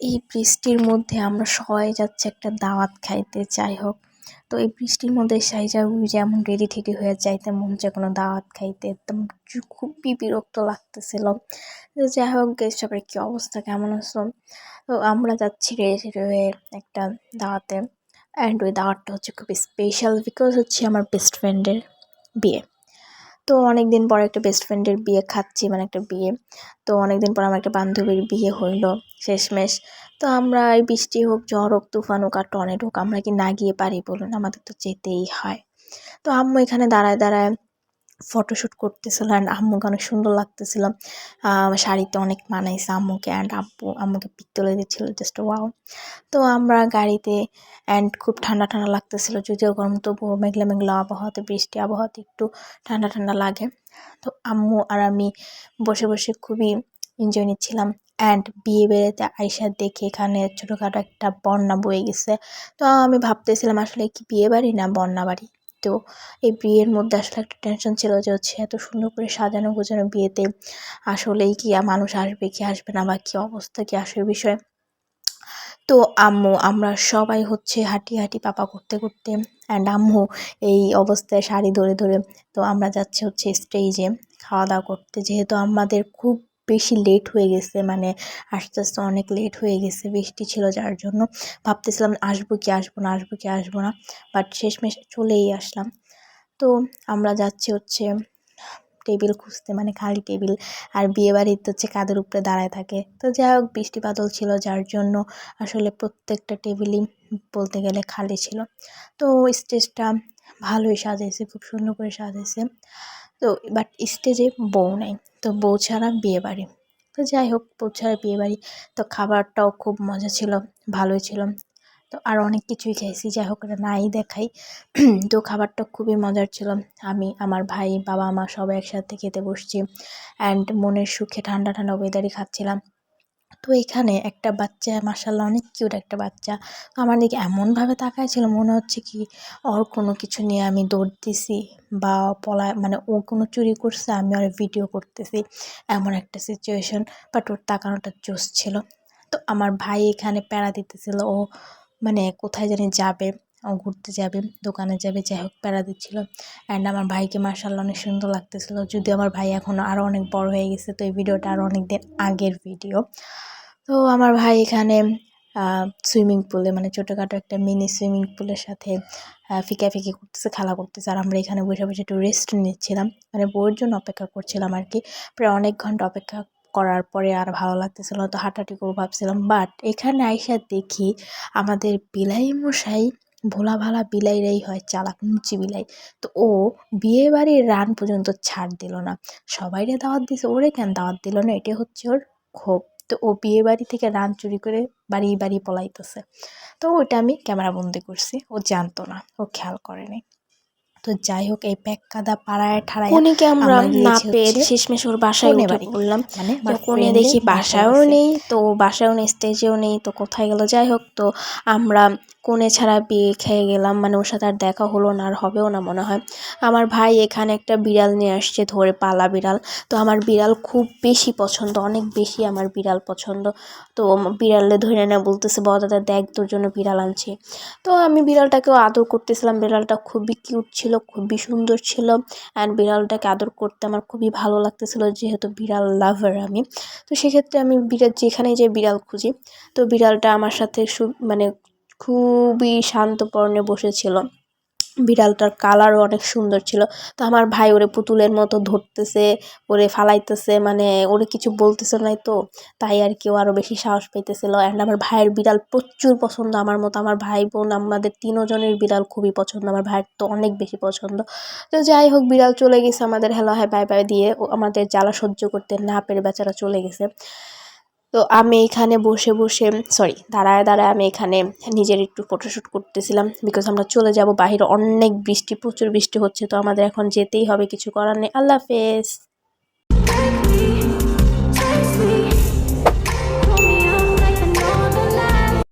এই বৃষ্টির মধ্যে আমরা সবাই যাচ্ছি একটা দাওয়াত খাইতে, যাই হোক। তো এই বৃষ্টির মধ্যে সাইজা যেমন রেডি ঠেডি হয়ে যাইতে মন যে কোনো দাওয়াত খাইতে একদম খুবই বিরক্ত লাগতেছিল। তো যাই হোক সবার কী অবস্থা, কেমন আছো? তো আমরা যাচ্ছি রেডি হয়ে একটা দাওয়াতে। অ্যান্ড ওই দাওয়াতটা হচ্ছে খুবই স্পেশাল বিকজ হচ্ছে আমার বেস্ট ফ্রেন্ডের বিয়ে। তো অনেক দিন পর একটা বেস্ট ফ্রেন্ডের বিয়ে খাচ্ছি মানে একটা বিয়ে। তো অনেক দিন পর আমার একটা বান্ধবীর বিয়ে হইল, শেষমেশ। তো আমরা এই বৃষ্টি হোক, ঝড় হোক, তুফান হোক আর টনেট হোক, আমরা কি না গিয়ে পারি বলুন? আমাদের তো যেতেই হয়। তো আম্মু এখানে দাঁড়ায় দাঁড়ায় ফটোশ্যুট করতেছিল অ্যান্ড আম্মুকে অনেক সুন্দর লাগতেছিল। শাড়িতে অনেক মানাইছে আম্মুকে অ্যান্ড আব্বু, আম্মুকে পিক তুলে দিচ্ছিল জাস্ট ওয়াও তো আমরা গাড়িতে অ্যান্ড খুব ঠান্ডা ঠান্ডা লাগতেছিল, যদিও গরম, তবুও মেঘলা মেঘলা আবহাওয়াতে, বৃষ্টি আবহাওয়াতে একটু ঠান্ডা ঠান্ডা লাগে। তো আম্মু আর আমি বসে বসে খুবই এনজয় নিচ্ছিলাম অ্যান্ড বিয়ে বেড়াতে আইসা দেখে এখানে ছোটোখাটো একটা বন্যা বয়ে গেছে। তো আমি ভাবতেছিলাম আসলে কি বিয়ে বাড়ি না বন্যা বাড়ি? তো এই বিয়ের মধ্যে আসলে একটা টেনশন ছিল যে হচ্ছে এত সুন্দর করে সাজানো গোছানো বিয়েতে আসলেই কি মানুষ আসবে, কি আসবে না বা কী অবস্থা, কি আসবে বিষয়ে। তো আম্মু, আমরা সবাই হচ্ছে হাঁটি হাঁটি পাপা করতে করতে অ্যান্ড আম্মু এই অবস্থায় শাড়ি ধরে ধরে তো আমরা যাচ্ছি হচ্ছে স্টেজে খাওয়া দাওয়া করতে। যেহেতু আমাদের খুব বেশি লেট হয়ে গেছে মানে আস্তে আস্তে অনেক লেট হয়ে গেছে, বৃষ্টি ছিল যার জন্য। ভাবতেছিলাম আসব কি আসব না, আসব কি আসব না বাট শেষমেশ চলেই আসলাম। তো আমরা যাচ্ছি হচ্ছে টেবিল খুঁজতে মানে খালি টেবিল আর বিয়েবাড়িতে হচ্ছে কাদের উপরে দাঁড়ায় থাকে। তো যাই হোক, বৃষ্টি বাদল ছিল যার জন্য আসলে প্রত্যেকটা টেবিলই বলতে গেলে খালি ছিল। তো স্টেজটা ভালোই সাজাইছে, খুব সুন্দর করে সাজাইছে। তো বাট স্টেজে বউ নাই। তো বউ ছাড়া বিয়ে বাড়ি তো যাই হোক বউ ছাড়া বিয়ে বাড়ি তো খাবারটাও খুব মজা ছিল, ভালোই ছিল। তো আর অনেক কিছুই খাইছি যাই হোক নাই দেখাই। তো খাবারটা খুবই মজার ছিল। আমি, আমার ভাই বাবা মা সবাই একসাথে খেতে বসছি। অ্যান্ড মনের সুখে ঠান্ডা ঠান্ডা ওয়েদারই খাচ্ছিলাম। তো এখানে একটা বাচ্চা মাসাল্লাহ অনেক কিউট একটা বাচ্চা। আমার দিকে এমনভাবে তাকায় ছিল মনে হচ্ছে কি ওর কোনো কিছু নিয়ে আমি দৌড় দিছি বা পলা মানে ও কোনো চুরি করছে, আমি ওর ভিডিও করতেছি, এমন একটা সিচুয়েশন বাট ওর তাকানোটা জোশ ছিল। তো আমার ভাই এখানে প্যারা দিতেছিল, ও মানে কোথায় জানি যাবে। ঘুরতে যাবে দোকানে যাবে যাই হোক প্যারা দিচ্ছিল। অ্যান্ড আমার ভাইকে মার্শাল্লাহ অনেক সুন্দর লাগতেছিলো। যদিও আমার ভাই এখন আরও অনেক বড় হয়ে গেছে তো এই ভিডিওটা আরও অনেক দিন আগের ভিডিও। তো আমার ভাই এখানে সুইমিং পুলে মানে ছোটোখাটো একটা মিনি সুইমিং পুলের সাথে আহ, ফিকাফিকি করতেছে খেলা করতেছে। আর আমরা এখানে বসে বসে একটু রেস্ট নিচ্ছিলাম। মানে বউয়ের জন্য অপেক্ষা করছিলাম আর কি। প্রায় অনেক ঘণ্টা অপেক্ষা করার পরে আর ভালো লাগতেছিল তো হাঁটাহাঁটি করব ভাবছিলাম। বাট এখানে আইসা দেখি আমাদের বিলাই মশাই ভোলা ভালা বিলাইরাই হয়, চালাক মুচি বিলাই। তো ও বিয়ে বাড়ির রান পর্যন্ত ছাড় দিল না। সবাইরে দাওয়াত দিছে, ওরে কেন দাওয়াত দিল না? এটা হচ্ছে ওর ক্ষোভ। তো ও বিয়ে বাড়ি থেকে রান চুরি করে বাড়ি বাড়ি পলাইতেছে। তো ওটা আমি ক্যামেরা বন্দি করছি, ও জানতো না, ও খেয়াল করেনি। তো যাই হোক এই প্যাক কাদা পাড়ায় ঠাড়ায় কোনেকে আমরা আমরা না পেয়ে শেষমেশ ওর বাসায় কনে উঠে বাড়ি। পড়লাম। মানে কোনে দেখি বাসায়ও নেই তো বাসায়ও নেই স্টেজেও নেই তো কোথায় গেল? যাই হোক তো আমরা কোণে ছাড়া বিয়ে খেয়ে গেলাম। মানে ওর সাথে আর দেখা হলো না আর হবেও না মনে হয়। আমার ভাই এখানে একটা বিড়াল নিয়ে আসছে ধরে পালা বিড়াল। তো আমার বিড়াল খুব বেশি পছন্দ অনেক বেশি আমার বিড়াল পছন্দ। তো বিড়ালে ধরে না বলতেছে বড় দাদা দেখ তোর জন্য বিড়াল আনছি। তো আমি বিড়ালটাকেও আদর করতেছিলাম। বিড়ালটা খুবই কিউট ছিল। খুবই সুন্দর ছিল অ্যান্ড বিড়ালটাকে আদর করতে আমার খুবই ভালো লাগতেছিল যেহেতু বিড়াল লাভার আমি। তো সেক্ষেত্রে আমি বিড়াল, যেখানেই যে বিড়াল খুঁজি, তো বিড়ালটা আমার সাথে সু মানে খুবই শান্ত পর্ণে বসেছিল। বিড়ালটার কালারও অনেক সুন্দর ছিল। তো আমার ভাই ওরে পুতুলের মতো ধরতেছে, ওরে ফালাইতেছে মানে ওরে কিছু বলতেছে নাই তো। তাই আর কেউ আরও বেশি সাহস পেতেছিল অ্যান্ড আমার ভাইয়ের বিড়াল প্রচুর পছন্দ আমার মতো। আমার ভাই বোন, আমাদের তিনজনের বিড়াল খুবই পছন্দ। আমার ভাইয়ের তো অনেক বেশি পছন্দ। তো যাই হোক, বিড়াল চলে গেছে আমাদের, হ্যালো হাই বাই বাই দিয়ে। আমাদের জ্বালা সহ্য করতে না পেরে বেচারা চলে গেছে। তো আমি এখানে বসে বসে সরি দাঁড়ায় দাঁড়ায় আমি এখানে নিজের একটু ফটোশ্যুট করতেছিলাম বিকজ আমরা চলে যাব বাহিরে। অনেক বৃষ্টি, প্রচুর বৃষ্টি হচ্ছে, তো আমাদের এখন যেতেই হবে, কিছু করার নেই। আল্লাহ হাফেজ।